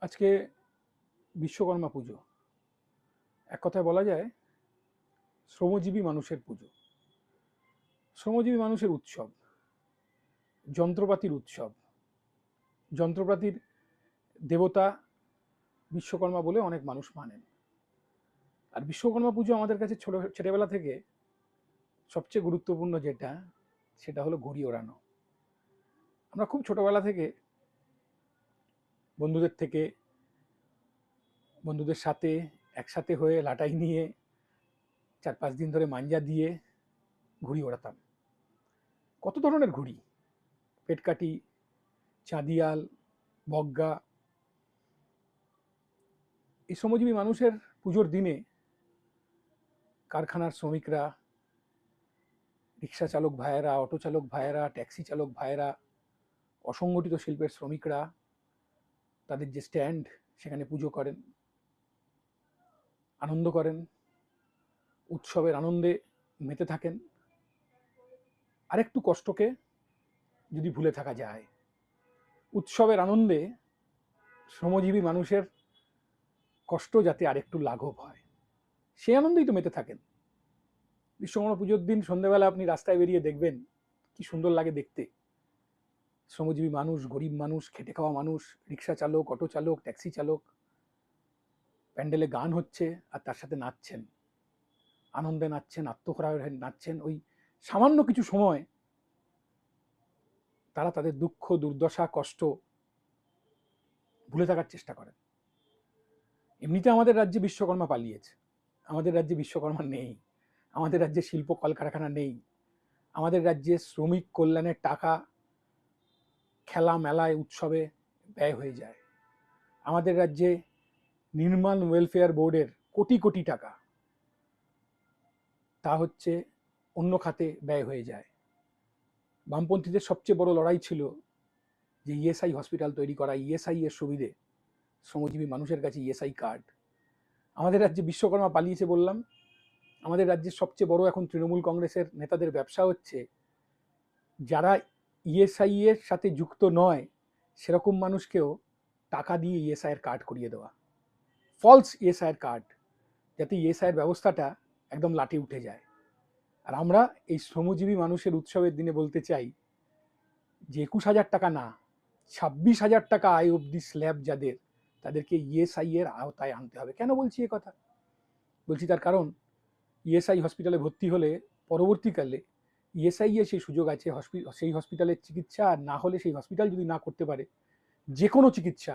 আজকে বিশ্বকর্মা পুজো। এক কথায় বলা যায়, শ্রমজীবী মানুষের পুজো। শ্রমজীবী মানুষের উৎসব, যন্ত্রপাতির উৎসব। যন্ত্রপাতির দেবতা বিশ্বকর্মা বলে অনেক মানুষ মানেন। আর বিশ্বকর্মা পুজো আমাদের কাছে ছোট, ছেলেবেলা থেকে সবচেয়ে গুরুত্বপূর্ণ যেটা, সেটা হলো ঘুড়ি ওড়ানো। আমরা খুব ছোটবেলা থেকে বন্ধুদের থেকে, বন্ধুদের সাথে, একসাথে হয়ে লাটাই নিয়ে চার পাঁচ দিন ধরে মাঞ্জা দিয়ে ঘুড়ি ওড়াতাম। কত ধরনের ঘুড়ি? পেটকাটি চাঁদিয়াল, বগ্গা। এই শ্রমজীবী মানুষের পুজোর দিনে কারখানার শ্রমিকরা রিক্সা চালক ভাইয়েরা অটো চালক ভাইয়েরা ট্যাক্সি চালক ভাইয়েরা, অসংগঠিত শিল্পের শ্রমিকরা তাদের যে স্ট্যান্ড সেখানে পুজো করেন, আনন্দ করেন, উৎসবের আনন্দে মেতে থাকেন। আরেকটু কষ্টকে যদি ভুলে থাকা যায়, উৎসবের আনন্দে শ্রমজীবী মানুষের কষ্ট যাতে আরেকটু লাঘব হয়, সেই আনন্দেই তো মেতে থাকেন। বিশ্বকর্মা পুজোর দিন সন্ধ্যেবেলা আপনি রাস্তায় বেরিয়ে দেখবেন, কি সুন্দর লাগে দেখতে। শ্রমজীবী মানুষ, গরিব মানুষ, খেটে খাওয়া মানুষ, রিক্সা চালক, অটো চালক, ট্যাক্সি চালক। প্যান্ডেলে গান হচ্ছে আর তার সাথে নাচছেন। আনন্দে নাচছেন আত্মহরা নাচছেন। ওই সামান্য কিছু সময় তারা তাদের দুঃখ, দুর্দশা, কষ্ট ভুলে থাকার চেষ্টা করেন। এমনিতে আমাদের রাজ্যে বিশ্বকর্মা পালিয়েছে। আমাদের রাজ্যে বিশ্বকর্মা নেই। আমাদের রাজ্যে শিল্প কলকারখানা নেই। আমাদের রাজ্যে শ্রমিক কল্যাণের টাকা খেলা মেলায় উৎসবে ব্যয় হয়ে যায়। আমাদের রাজ্যে নির্মাণ ওয়েলফেয়ার বোর্ডের কোটি কোটি টাকা। তা হচ্ছে অন্য খাতে ব্যয় হয়ে যায়। বামপন্থীদের সবচেয়ে বড় লড়াই ছিল যে ইএসআই হসপিটাল তৈরি করা ইএসআই এর সুবিধে শ্রমজীবী মানুষের কাছে ইএসআই কার্ড আমাদের রাজ্যে বিশ্বকর্মা পালিয়েছে বললাম। আমাদের রাজ্যের সবচেয়ে বড় এখন তৃণমূল কংগ্রেসের নেতাদের ব্যবসা হচ্ছে যারা ইএসআই এর সাথে যুক্ত নয়, সেরকম মানুষকেও টাকা দিয়ে ইএসআই এর কার্ড করিয়ে দেওয়া। ফলস ইএসআই এর কার্ড যাতে ইএসআই এর ব্যবস্থাটা একদম লাটে উঠে যায়। আর আমরা এই শ্রমজীবী মানুষের উৎসবের দিনে বলতে চাই যে একুশ হাজার টাকা না, ছাব্বিশ হাজার টাকা আয় অবধি স্ল্যাব যাদের, তাদেরকে ইএসআই এর আওতায় আনতে হবে। কেন বলছি কথা? বলছি তার কারণ ইএসআই হসপিটালে ভর্তি হলে পরবর্তীকালে ইএসআই এর সেই সুযোগ আছে সেই হসপিটালের চিকিৎসা, আর না হলে সেই হসপিটাল যদি না করতে পারে যে কোনো চিকিৎসা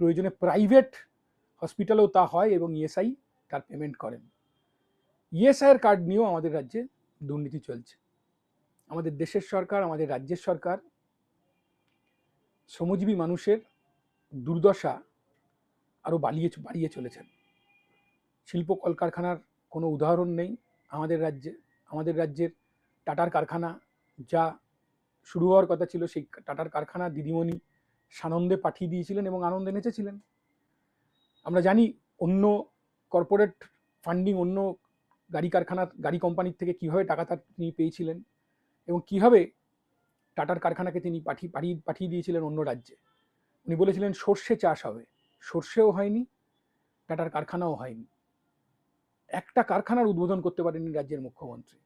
প্রয়োজনে প্রাইভেট হসপিটালেও তা হয় এবং ইএসআই তার পেমেন্ট করেন। ইএসআইয়ের কার্ড নিয়েও আমাদের রাজ্যে দুর্নীতি চলছে। আমাদের দেশের সরকার, আমাদের রাজ্যের সরকার শ্রমজীবী মানুষের দুর্দশা আরও বাড়িয়ে বাড়িয়ে চলেছেন। শিল্প কলকারখানার কোনো উদাহরণ নেই আমাদের রাজ্যে, আমাদের রাজ্যের টাটার কারখানা যা শুরু হওয়ার কথা ছিল, সেই টাটার কারখানা দিদিমণি সানন্দে পাঠিয়ে দিয়েছিলেন এবং আনন্দে নেচেছিলেন। আমরা জানি অন্য কর্পোরেট ফান্ডিং অন্য গাড়ি কারখানার গাড়ি কোম্পানির থেকে কীভাবে টাকা তার তিনি পেয়েছিলেন এবং কীভাবে টাটার কারখানাকে তিনি পাঠিয়ে পাঠিয়ে পাঠিয়ে দিয়েছিলেন অন্য রাজ্যে। উনি বলেছিলেন, সর্ষে চাষ হবে। সর্ষেও হয়নি, টাটার কারখানাও হয়নি। একটা কারখানার উদ্বোধন করতে পারেনি রাজ্যের মুখ্যমন্ত্রী।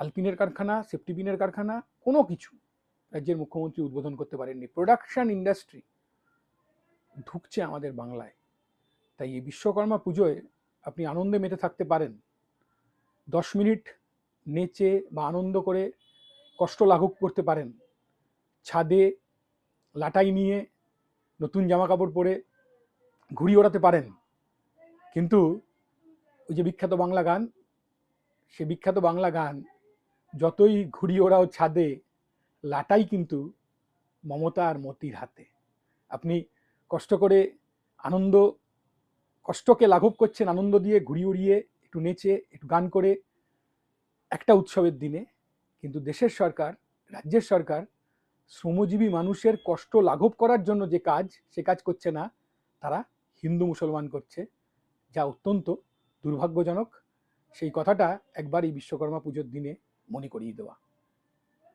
আলপিনের কারখানা, সেফটিপিনের কারখানা, কোনো কিছু রাজ্যের মুখ্যমন্ত্রী উদ্বোধন করতে পারেননি। প্রোডাকশন ইন্ডাস্ট্রি ঢুকছে আমাদের বাংলায়। তাই এই বিশ্বকর্মা পুজোয় আপনি আনন্দে মেতে থাকতে পারেন। দশ মিনিট নেচে বা আনন্দ করে কষ্ট লাঘব করতে পারেন। ছাদে লাটাই নিয়ে নতুন জামা কাপড় পরে ঘুড়ি ওড়াতে পারেন। কিন্তু ওই যে বিখ্যাত বাংলা গান, সে বিখ্যাত বাংলা গান যতই ঘুড়ি ওড়াও ছাদে, লাটাই কিন্তু মমতা আর মতির হাতে। আপনি কষ্ট করে আনন্দ, কষ্টকে লাঘব করছেন, আনন্দ দিয়ে ঘুরি উড়িয়ে, একটু নেচে, একটু গান করে একটা উৎসবের দিনে, কিন্তু দেশের সরকার, রাজ্যের সরকার শ্রমজীবী মানুষের কষ্ট লাঘব করার জন্য যে কাজ, সে কাজ করছে না, তারা হিন্দু মুসলমান করছে, যা অত্যন্ত দুর্ভাগ্যজনক। সেই কথাটা একবার এই বিশ্বকর্মা পুজোর দিনে মনে করিয়ে দেওয়া।